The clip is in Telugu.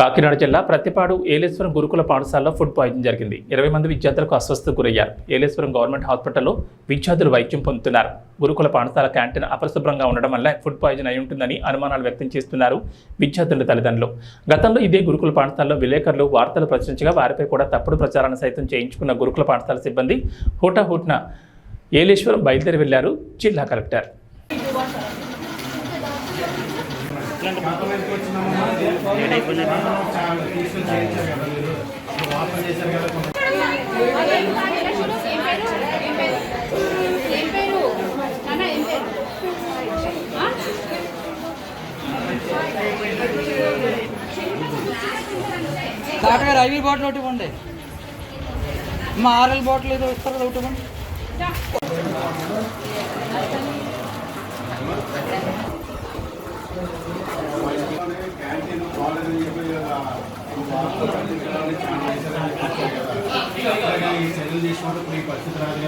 కాకినాడ జిల్లా ప్రతిపాడు ఏలేశ్వరం గురుకుల పాఠశాలలో ఫుడ్ పాయిజన్ జరిగింది. ఇరవై మంది విద్యార్థులకు అస్వస్థతకు గురయ్యారు. ఏలేశ్వరం గవర్నమెంట్ హాస్పిటల్లో విద్యార్థులు వైద్యం పొందుతున్నారు. గురుకుల పాఠశాల క్యాంటీన్ అపరిశుభ్రంగా ఉండడం వల్ల ఫుడ్ పాయిజన్ అయి ఉంటుందని అనుమానాలు వ్యక్తం చేస్తున్నారు విద్యార్థుల తల్లిదండ్రులు. గతంలో ఇదే గురుకుల పాఠశాలలో విలేకరులు వార్తలు ప్రచురించగా వారిపై కూడా తప్పుడు ప్రచారాన్ని సైతం చేయించుకున్న గురుకుల పాఠశాల సిబ్బంది హూటాహూట్న ఏలేశ్వరం బయలుదేరి వెళ్ళారు జిల్లా కలెక్టర్. ఏం డాక్టర్ గారు ఐవీ బాటిల్ ఒకటి ఇవ్వండి. మా ఆర్ఎల్ బాటిల్ ఏదో ఇస్తారు కదా ఒకటి ఇవ్వండి. ఈ చర్యలు తీసుకుంటే ఈ పరిస్థితి రాదు.